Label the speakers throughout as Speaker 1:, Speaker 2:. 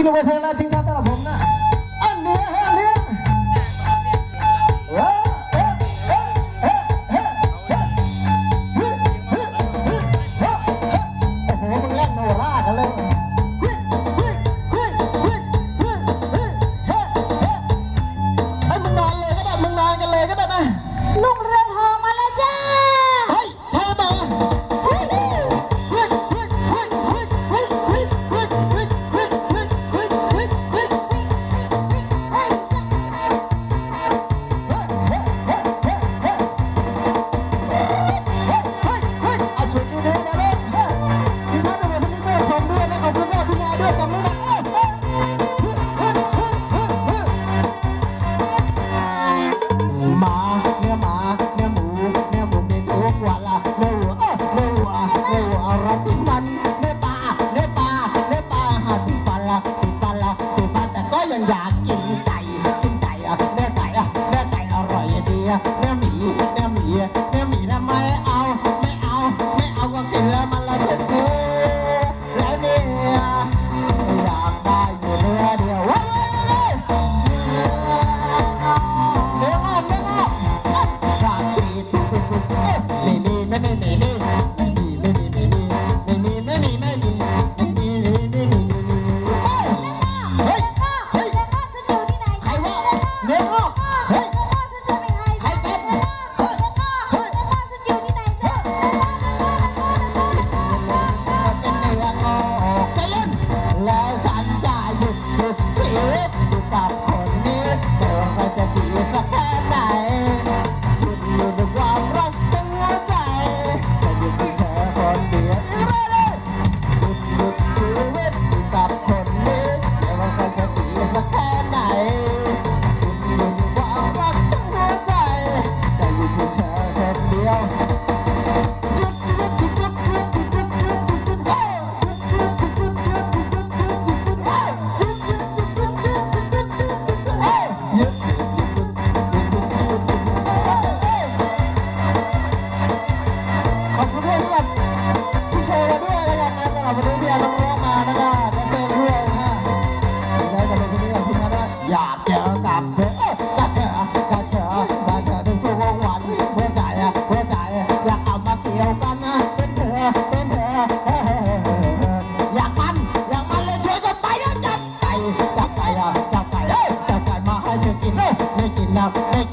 Speaker 1: तीन बजे ना तीन तारा भोगना अन्य अन्य กินไก่กินไก่แม่ไก่แม่ไก่อ
Speaker 2: ร่อย
Speaker 1: ดีแม่ 哦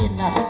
Speaker 1: cannot.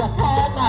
Speaker 1: ก็แค่ไหน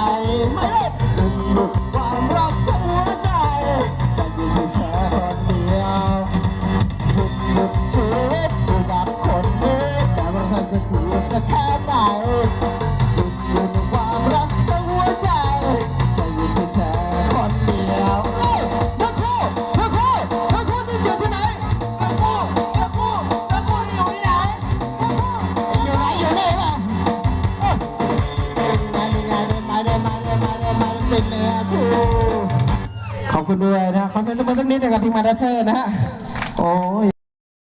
Speaker 1: ป็นเนื้รูขอบคุณด้วยนะขอเสียงตบมือสักนิดหนึงกับที่มาดัเทอนะฮะโอ้ย